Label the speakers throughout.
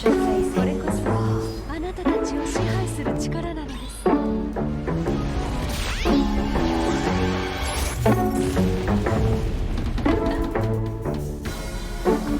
Speaker 1: それこそあなたたちを支配する力なのです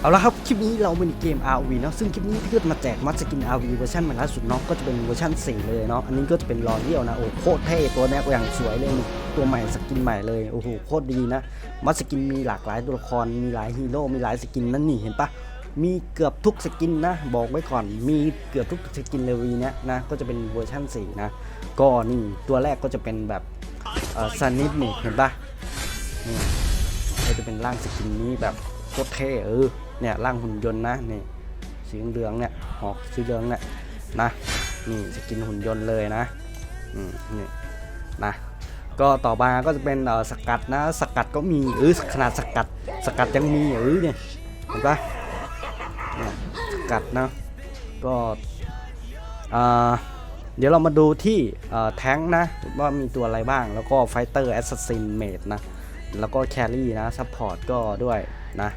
Speaker 2: เอาละครับ คลิปนี้เราเป็นเกม RV เนาะซึ่งคลิปนี้พี่ก็มาแจกมัดสกิน RV เวอร์ชันใหม่ล่าสุดเนาะก็จะเป็นเวอร์ชัน4เลยเนาะอันนี้ก็จะเป็นรอเรียวนะ โอ้โคตรเท่ตัวเนี้ยอย่างสวยเลยนี่ตัวใหม่สกินใหม่เลย โอ้โหโคตรดีนะ มัดสกินมีหลากหลายตัวละครมีหลายฮีโร่มีหลายสกินนั่นนี่เห็นปะ มีเกือบทุกสกินนะ บอกไว้ก่อนมีเกือบทุกสกินเลยวีเนี้ยนะก็จะเป็นเวอร์ชัน4 นะ ก็นี่ตัวแรกก็จะเป็นแบบซันนิดนี่เห็นปะนี่ก็จะเป็นร่างสกินนี้แบบโคตรเท่เออเนี่ยร่างหุ่นยนต์นะนี่สีเหลืองเนี่ยหอกสีเหลืองเนี่ยนะนี่สกินหุ่นยนต์เลยนะอืมนี่นะก็ต่อมาก็จะเป็นสกัดนะ สกัดก็มีเออขนาดสกัด สกัดยังมีเออเนี่ยเห็นปะ กัดนะก็เดี๋ยวเรามาดูที่แท้งนะ ว่ามีตัวอะไรบ้างแล้วก็ไฟเตอร์แอสซัสซินเมดนะ แล้วก็แครี่นะซัพพอร์ตก็ด้วยนะ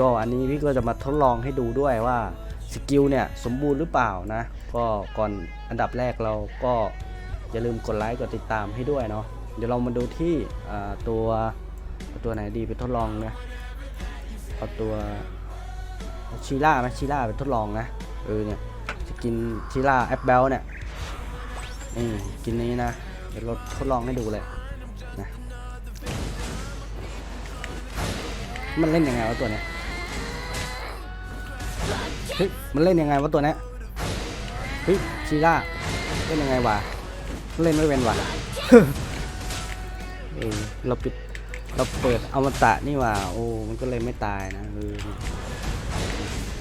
Speaker 2: ก็อันนี้พี่ก็จะมาทดลองให้ดูด้วยว่าสกิลเนี่ยสมบูรณ์หรือเปล่านะ ก็ก่อนอันดับแรกเราก็อย่าลืมกดไลค์กดติดตามให้ด้วยเนาะเดี๋ยวเรามาดูที่ตัวตัวไหนดีไปทดลองนะเอาตัว ชีล่าไหมชีล่าไปทดลองนะเออเนี่ยจะกินชีล่าแอปเบลเนี่ยนี่กินนี้นะเดี๋ยวเราทดลองให้ดูเลยนะมันเล่นยังไงวะตัวเนี้ยเฮ้ยมันเล่นยังไงวะตัวเนี้ยเฮ้ยชีล่าเล่นยังไงวะเล่นไม่เป็นวะเออเราปิดเราเปิดอมตะนี่ว่าโอ้มันก็เลยไม่ตายนะเออ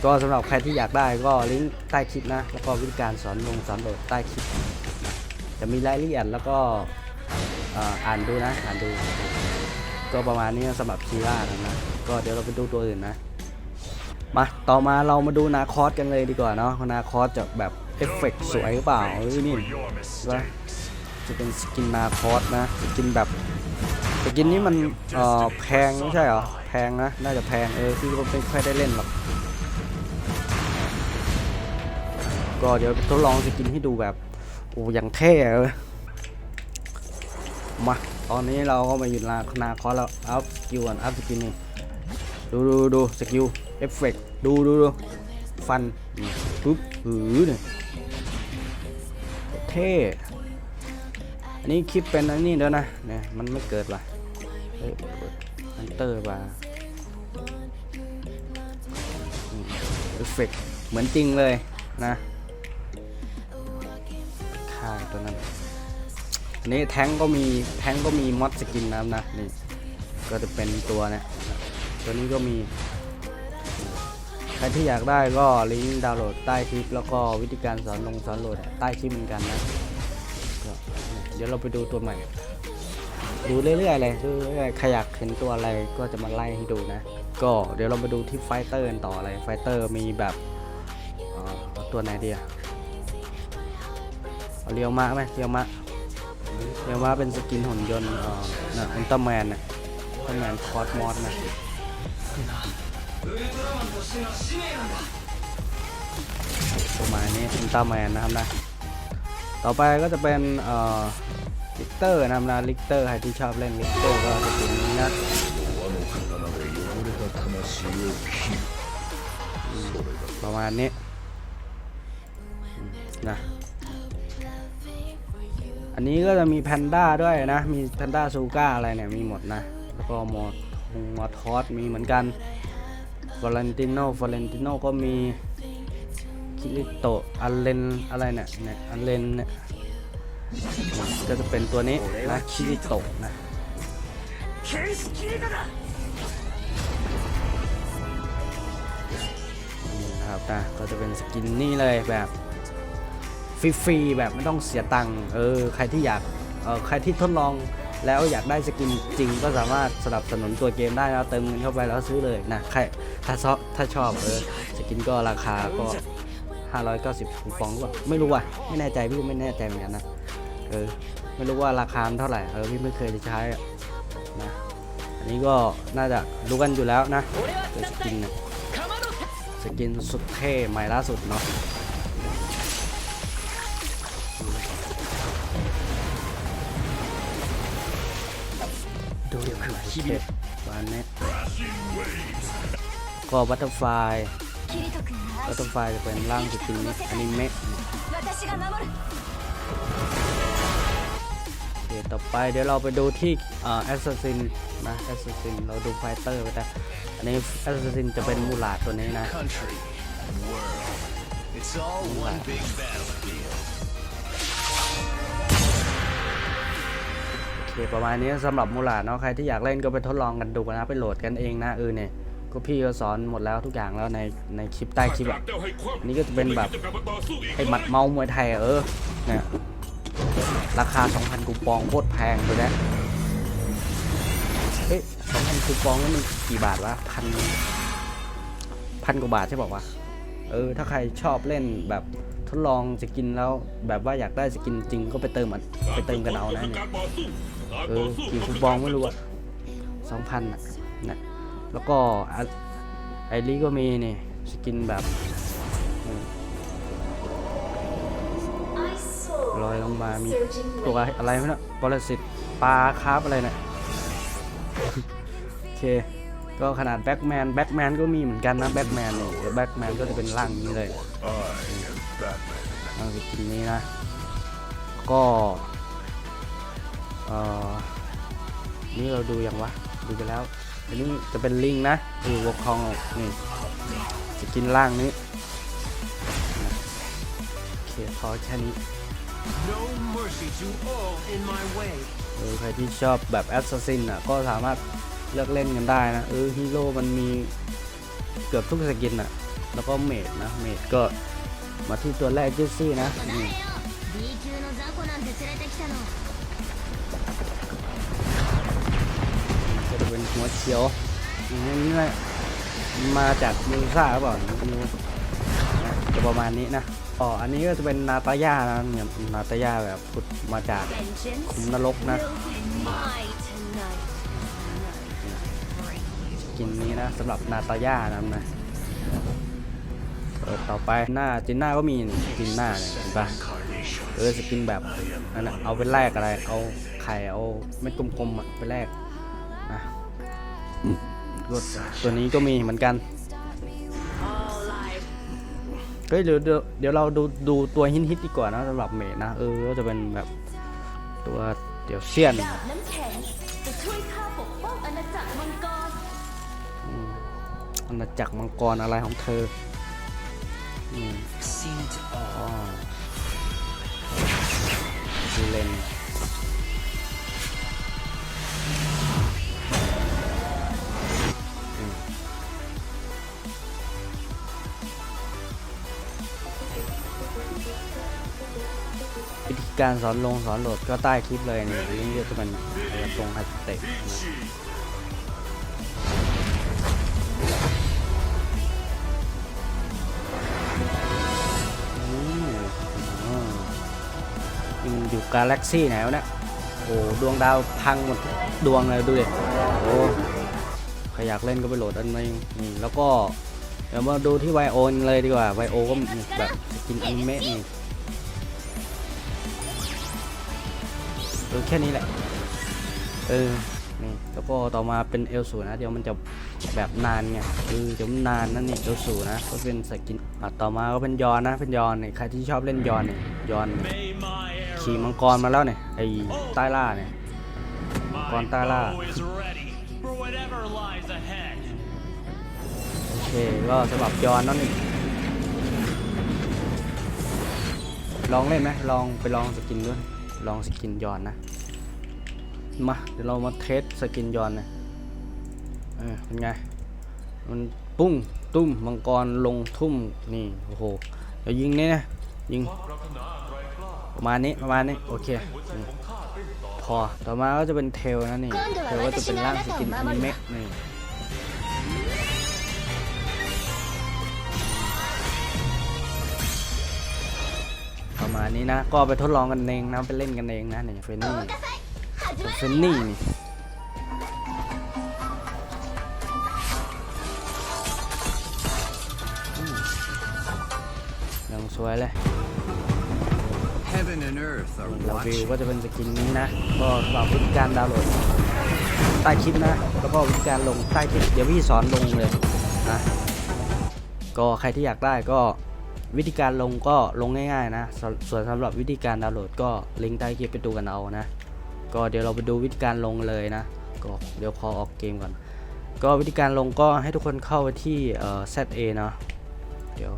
Speaker 2: ก็สำหรับใครที่อยากได้ก็ลิงก์ใต้คลิปนะ แล้วก็วิธีการสอนลงสอนโหลดใต้คลิป จะมีรายละเอียดแล้วก็อ่านดูนะอ่านดู ก็ประมาณนี้สำหรับคีร่านะนะก็เดี๋ยวเราไปดูตัวอื่นนะ มาต่อมาเรามาดูนาคอสกันเลยดีกว่าเนาะนาคอสจะแบบเอฟเฟกต์สวยหรือเปล่าเอ้ยนี่จะเป็นสกินนาคอสนะสกินแบบสกินนี้มันแพงไม่ใช่เหรอแพงนะน่าจะแพงเออพี่ก็ไม่ค่อยได้เล่นหรอก ก็เดี๋ยวทดลองสกินให้ดูแบบโอ้ย่างเท่เลยมาตอนนี้เราก็มาอยู่นาคนาคอแล้วอัพสกิลก่อนอัพสกินนี่ดูดูดูสกิลเอฟเฟกดูดูดูฟันปุ๊บหือเนี่ยเท่อันนี้คลิปเป็นอันนี้เด้วนะเนี่ยมันไม่เกิดว่ะเฮ้ยอันเตอร์ว่ะเอฟเฟกเหมือนจริงเลยนะ ตัวนั้นอันนี้แท้งก็มีแท้งก็มีมอดสกินนะครับนะนี่ก็จะเป็นตัวเนี่ยนะตัวนี้ก็มี ใครที่อยากได้ก็ลิงก์ดาวน์โหลดใต้คลิป แล้วก็วิธีการสอนลงสอนโหลดใต้คลิปเหมือนกันนะเดี๋ยวเราไปดูตัวใหม่ ดูเรื่อยๆเลยดูเรื่อยๆใครอยากเห็นตัวอะไรก็จะมาไล่ให้ดูนะ ก็เดี๋ยวเรามาดูที่ไฟเตอร์กันต่ออะไรไฟเตอร์มีแบบตัวไหนดีอะ เรียวมาไหมเรียวมาเรียวมาเป็นสกินหุ่นยนต์เอ่อนะอุลตร้าแมนนะอุลตร้าแมนคอสมอสนะประมาณนี้อุลตร้าแมนนะครับนะต่อไปก็จะเป็นเอ่อลิกเตอร์นะครับนะลิกเตอร์ใครที่ชอบเล่นลิกเตอร์ก็จะเป็นอย่างนี้นะอืมประมาณนี้อืมนะ อันนี้ก็จะมีแพนด้าด้วยนะ มีแพนด้าซูก้าอะไรเนี่ยมีหมดนะ แล้วก็มอดมอทอสมีเหมือนกันฟอเรนติโนฟอเรนติโนก็มีคิริโตอัลเลนอะไรเนี่ยเนี่ยอัลเลนเนี่ยก็จะเป็นตัวนี้นะคิริโตนะนะครับนะก็จะเป็นสกินนี่เลยแบบ ฟรีๆแบบไม่ต้องเสียตังค์เออใครที่อยากเออใครที่ทดลองแล้วอยากได้สกินจริงก็สามารถสนับสนุนตัวเกมได้นะเติมเงินเข้าไปแล้วซื้อเลยนะใครถ้าชอบถ้าชอบเออสกินก็ราคาก็ 590คูปองหรือเปล่าไม่รู้ว่ะไม่แน่ใจพี่ไม่แน่ใจเหมือนกันนะเออไม่รู้ว่าราคาเท่าไหร่เออพี่ไม่เคยจะใช้นะอันนี้ก็น่าจะรู้กันอยู่แล้วนะสกินสกินสุดเท่ใหม่ล่าสุดเนาะ ดูเท่บานเน็ตก็บัตเตอร์ไฟ
Speaker 1: キリト君
Speaker 2: บัตเตอร์ไฟจะเป็นร่างสกินนี้อนิเมะ
Speaker 1: 私が守る
Speaker 2: โอเคต่อไปเดี๋ยวเราไปดูที่อ่าแอสซัสซินนะแอสซัสซินเราดูไฟเตอร์ไปแต่อันนี้แอสซัสซินจะเป็นมูลาดตัวนี้นะ
Speaker 3: country, world. It's all
Speaker 2: เคประมาณนี้สำหรับมูลาดเนาะใครที่อยากเล่นก็ไปทดลองกันดูนะไปโหลดกันเองนะเออเนี่ยก็พี่ก็สอนหมดแล้วทุกอย่างแล้วในในคลิปใต้คลิปอะอันนี้ก็จะเป็นแบบไอหมัดเมาส์มวยไทยอะเออเนี่ยราคา 2,000กูปองโคตรแพงเลยนะเอ๊ะ2,000กูปองนี่มันกี่บาทวะพันพันกว่าบาทใช่บอกว่าวะเออถ้าใครชอบเล่นแบบทดลองสกินแล้วแบบว่าอยากได้สกินจริงก็ไปเติมมันไปเติมกันเอานะเนี่ย เออกี่คูปองไม่รู้อะสองพันอะนะแล้วก็อะไอรีก็มีนี่สกินแบบอืมลอยลงมา มีตัวอะไรไม่รู้ปรสิตปลาคาร์ฟอะไรเนี่ยโอเค ก็ขนาดแบ็กแมนแบ็กแมนก็มีเหมือนกันนะแบ็กแมนนี่แบ็กแมนก็จะเป็นร่างนี้เลย
Speaker 3: I am Batman.
Speaker 2: เอาสกินนี้นะ ก็ เอ่อนี่เราดูยังวะ ดูไปแล้ว อันนี้จะเป็นลิงนะคือวอลคองนี่สกินล่างนี้โอเคพอแค่นี้เออใครที่ชอบแบบแอสซัสซินอะ ก็สามารถเลือกเล่นกันได้นะ เออฮีโร่มันมีเกือบทุกสกินอะ แล้วก็เมดนะ เมดก็มาที่ตัวแรกจิซี่นะนี่ จะเป็นหัวเขียวอย่างนี้แหละมาจากมิวซ่าหรือเปล่าจะประมาณนี้นะอ๋ออันนี้ก็จะเป็นนาตาย่านะเนี่ยนาตาย่าแบบพุดมาจาก
Speaker 1: Vengeance
Speaker 2: ขุมนรกนะกินนี้นะสำหรับนาตาย่านะนะเออต่อไปหน้าจินหน้าก็มีจินหน้าเนี่ยเห็นปะเออสกินแบบนั่นนะเอาไปแลกอะไรเอาไข่เอาเม็ดกลมๆไปแลก ตัวนี้ก็มีเหมือนกัน เฮ้ยเดี๋ยวเดี๋ยวเราดูดูตัวฮิตฮิตดีกว่านะสำหรับเมดนะ เออก็จะเป็นแบบตัวเดี๋ยวเซียน
Speaker 1: อาณาจักรมังกร
Speaker 2: อะไรของเธออืมอ๋อดูเลน การสอนลงสอนโหลดก็ใต้คลิปเลยนี่ลิงก์จะเป็นเอ่อตรงไฮสเตะอืมอ๋อนี่มันอยู่กาแล็กซี่ไหนวะเนี่ยโอ้ดวงดาวพังหมดดวงเลยดูดิโอ้ใครอยากเล่นก็ไปโหลดอันนี้นี่แล้วก็เดี๋ยวมาดูที่ไวโอนเลยดีกว่าไวโอก็แบบกินอนิเมะนี่ ออแค่นี้แหละ เออนี่แล้วก็ต่อมาเป็นเอลสูนะเดี๋ยวมันจะแบบนานไงเออเดี๋ยวมันนานนั่นนี่เอลสูนะก็เป็นสกินอะต่อมาก็เป็นยอนนะเป็นยอนนี่ใครที่ชอบเล่นยอนเนี่ยยอนนี่
Speaker 3: May my
Speaker 2: ขี่มังกรมาแล้วเนี่ยไอ้ใต้ล่าเนี่ย
Speaker 3: My
Speaker 2: Con ta la.
Speaker 3: bow is ready for whatever lies ahead.
Speaker 2: โอเคก็สำหรับยอนนั่นนี่ลองเล่นไหมลองไปลองสกินด้วย ลองสกินยอนนะ มาเดี๋ยวเรามาเทสสกินยอนนะเออเป็นไง มันปุ้งตุ้มมังกรลงทุ่มนี่โอ้โหเดี๋ยวยิงนี่นะยิงประมาณนี้ประมาณนี้โอเคพอต่อมาก็จะเป็นเทลนะนี่เทลก็จะเป็นร่างสกินอนิเมะนี่ ประมาณนี้นะ ก็ไปทดลองกันเองนะ ไปเล่นกันเองนะนี่เฟนนี่เฟนนี่นี่ยังสวยเลย
Speaker 3: Heaven and earth are
Speaker 2: เราวิว
Speaker 3: watching.
Speaker 2: ก็จะเป็นสกินนี้นะ ก็สำหรับวิธีการดาวน์โหลดใต้คลิปนะ แล้วก็วิธีการลงใต้คลิป เดี๋ยวพี่สอนลงเลยนะ ก็ใครที่อยากได้ก็ วิธีการลงก็ลงง่ายๆนะสส่วนสำหรับวิธีการดาวน์โหลดก็ลิงก์ใต้คลิปไปดูกันเอานะ ก็เดี๋ยวเราไปดูวิธีการลงเลยนะ ก็เดี๋ยวขอออกเกมก่อน ก็วิธีการลงก็ให้ทุกคนเข้าไปที่เอ่อ ZA เนาะเดี๋ยว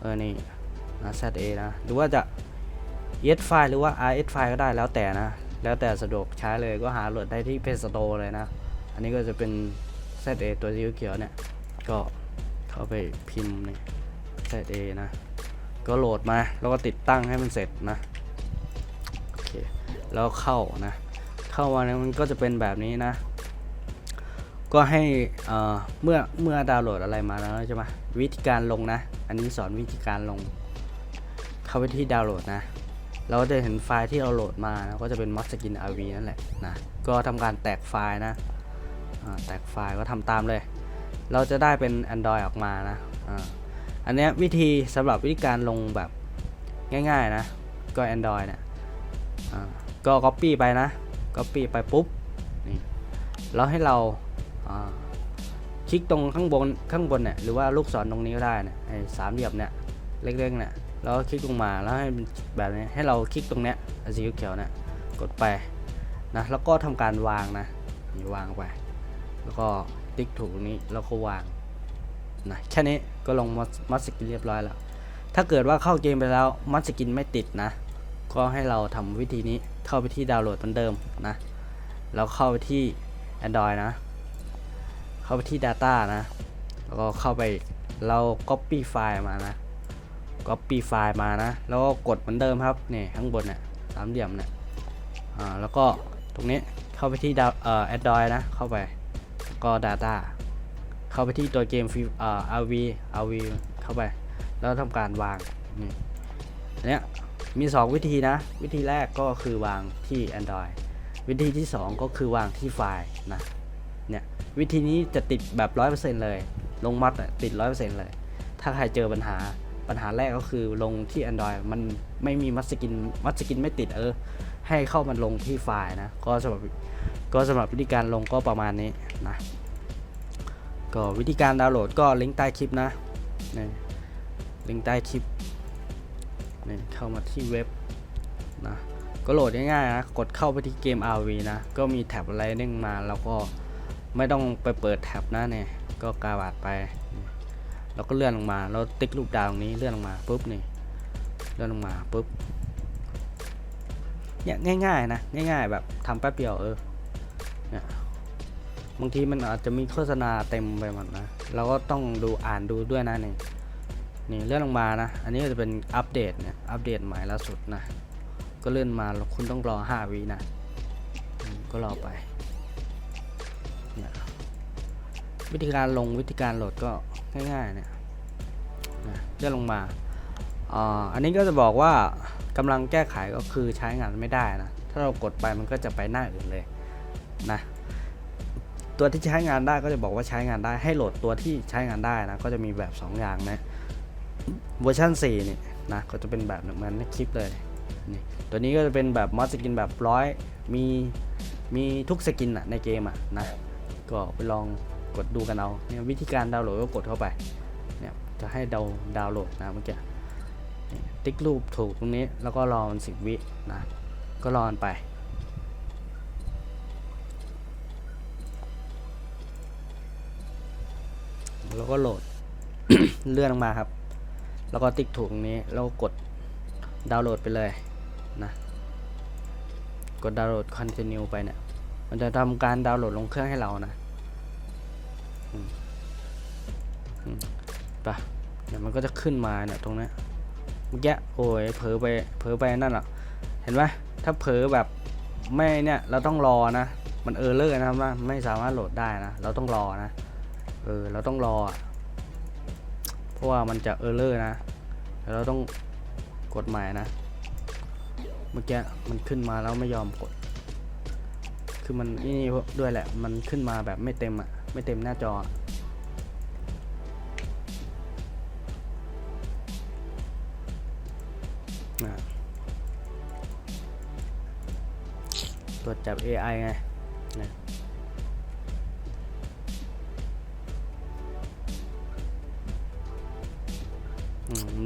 Speaker 2: เออนี่นะ ZA นะหรือว่าจะ ES ไฟล์หรือว่า RS ไฟล์ก็ได้แล้วแต่นะ แล้วแต่สะดวกใช้เลยก็หาโหลดได้ที่ Play Store เลยนะ อันนี้ก็จะเป็น ZA ตัวสีเขียวเนี่ย ก็เข้าไปพิมพ์นี่ ZA นะ ก็โหลดมาแล้วก็ติดตั้งให้มันเสร็จนะโอเคแล้วเข้านะ เข้ามาเนี่ยมันก็จะเป็นแบบนี้นะ ก็ให้เอ่อเมื่อเมื่อดาวน์โหลดอะไรมาแล้วใช่ไหมวิธีการลงนะ อันนี้สอนวิธีการลง เข้าไปที่ดาวน์โหลดนะเราก็จะเห็นไฟล์ที่เราโหลดมานะก็จะเป็น m o s k i n rv นั่นแหละนะก็ทำการแตกไฟล์นะแตกไฟล์ก็ทำตามเลย เราจะได้เป็น Android ออกมานะ อันนี้วิธีสำหรับวิธีการลงแบบง่ายๆนะ ก็ Android เนี่ยก็ Copy ไปนะ Copy ไปปุ๊บนี่แล้วให้เราคลิกตรงข้างบนข้างบนเนี่ยหรือว่าลูกศรตรงนี้ก็ได้นี่ยไอ้สามเหลี่ยมเนี่ยเล็กๆเนี่ยแล้วคลิกลงมาแล้วให้แบบนี้ให้เราคลิกตรงเนี้ยอันสีเขียวเนี่ยกดไปนะแล้วก็ทำการวางนะนี่วางไป แล้วก็ติ๊กถูกตรงนี้แล้วก็วาง นะแค่นี้ก็ลงมัดสกินเรียบร้อยแล้ว ถ้าเกิดว่าเข้าเกมไปแล้วมัดสกินไม่ติดนะ ก็ให้เราทำวิธีนี้เข้าไปที่ดาวน์โหลดเหมือนเดิมนะแล้วเข้าไปที่ Android นะ เข้าไปที่ Data นะ แล้วก็เข้าไปเรา Copy ไฟล์มานะ Copy ไฟล์มานะ แล้วก็กดเหมือนเดิมครับนี่ข้างบนเนี่ยสามเหลี่ยมเนี่ยอ่าแล้วก็ตรงนี้เข้าไปที่ดาวเอ่อ Android นะ เข้าไปก็ Data เข้าไปที่ตัวเกมฟิเอ่อ RV RV เข้าไป แล้วทำการวางนี่เนี้ยมี 2 วิธีนะ วิธีแรกก็คือวางที่ Android วิธีที่ 2 ก็คือวางที่ไฟล์นะเนี่ยวิธีนี้จะติดแบบ 100%เลย ลงมัดติด 100%เลย ถ้าใครเจอปัญหาปัญหาแรกก็คือลงที่ Android มันไม่มีมัดสกินมัดสกินไม่ติดเออ ให้เข้ามันลงที่ไฟล์นะ ก็สำหรับก็สำหรับวิธีการลงก็ประมาณนี้นะ ก็วิธีการดาวน์โหลดก็ลิงก์ใต้คลิปนะนี่ลิงก์ใต้คลิปนี่เข้ามาที่เว็บนะก็โหลดง่ายๆนะกดเข้าไปที่เกม RV นะ ก็มีแท็บอะไรเด้งมาแล้วก็ไม่ต้องไปเปิดแท็บนะเนี่ยก็กาบาดไปนี่แล้วก็เลื่อนลงมาแล้วติ๊กรูปดาวตรงนี้เลื่อนลงมาปุ๊บนี่เลื่อนลงมาปุ๊บเนี่ยง่ายๆนะง่ายๆแบบทำแป๊บเดียวเออเนี่ย บางทีมันอาจจะมีโฆษณาเต็มไปหมดนะ เราก็ต้องดูอ่านดูด้วยนะนี่นี่เลื่อนลงมานะ อันนี้จะเป็นอัปเดตเนี่ยอัปเดตใหม่ล่าสุดนะ ก็เลื่อนมาคุณต้องรอ 5วินะก็รอไปเนี่ยวิธีการลงวิธีการโหลดก็ง่ายๆเนี่ยนะเลื่อนลงมาอ่าอันนี้ก็จะบอกว่ากำลังแก้ไขก็คือใช้งานไม่ได้นะ ถ้าเรากดไปมันก็จะไปหน้าอื่นเลยนะ ตัวที่ใช้งานได้ก็จะบอกว่าใช้งานได้ให้โหลดตัวที่ใช้งานได้นะก็จะมีแบบ 2 อย่างนะเวอร์ชัน4นี่นะก็จะเป็นแบบเหมือนในคลิปเลยนี่ตัวนี้ก็จะเป็นแบบมอสสกินแบบร้อยมีมีทุกสกินอะในเกมอะนะก็ไปลองกดดูกันเอาเนี่ยวิธีการดาวน์โหลดก็กดเข้าไปเนี่ยจะให้ดาวดาวน์โหลดนะเมื่อกี้ติ๊กรูปถูกตรงนี้แล้วก็รอมันสิบวินะก็รอมันไป แล้วก็โหลด เลื่อนลงมาครับ แล้วก็ติ๊กถูกตรงนี้แล้วก็กดดาวน์โหลดไปเลยนะกดดาวน์โหลด continue ไปเนี่ยมันจะทำการดาวน์โหลดลงเครื่องให้เรานะไปะเดี๋ยวมันก็จะขึ้นมาเนี่ยตรงนี้ยเมื่อกี้โอ้ยเผลอไปเผลอไปนั่นอะ เห็นไหมถ้าเผลอแบบไม่เนี่ยเราต้องรอนะ มันเออเลอร์นะครับว่าไม่สามารถโหลดได้นะ เราต้องรอนะ เออเราต้องรอ เพราะว่ามันจะเออร์เลอร์นะแล้วเราต้องกดใหม่นะ เมื่อกี้มันขึ้นมาแล้วไม่ยอมกด คือมันนี่ด้วยแหละ มันขึ้นมาแบบไม่เต็มอะไม่เต็มหน้าจออตรวจจับ AI ไงนะ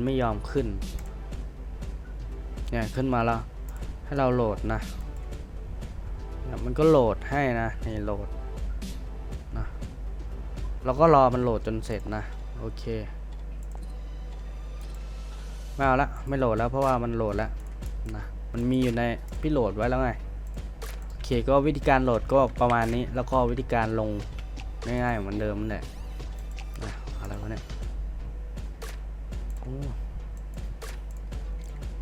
Speaker 2: ไม่ยอมขึ้น เนี่ยขึ้นมาแล้ว ให้เราโหลดนะเนี่ยมันก็โหลดให้นะนี่โหลดนะแล้วก็รอมันโหลดจนเสร็จนะ โอเคไม่เอาละไม่โหลดแล้วเพราะว่ามันโหลดแล้วนะมันมีอยู่ในพี่โหลดไว้แล้วไงโอเคก็วิธีการโหลดก็ประมาณนี้แล้วก็วิธีการลงง่ายๆเหมือนเดิมนั่นแหละ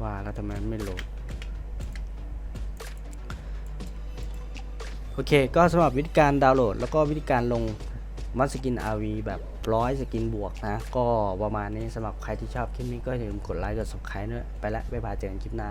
Speaker 2: ว่าแล้วทำไมไม่โหลด โอเค ก็สำหรับวิธีการดาวน์โหลด แล้วก็วิธีการลงมัสกิน RV แบบร้อยสกินบวกนะ ก็ประมาณนี้สำหรับใครที่ชอบคลิปนี้ก็อย่าลืมกดไลค์กด subscribe ด้วย ไปละ บ๊ายบายเจอกันคลิปหน้า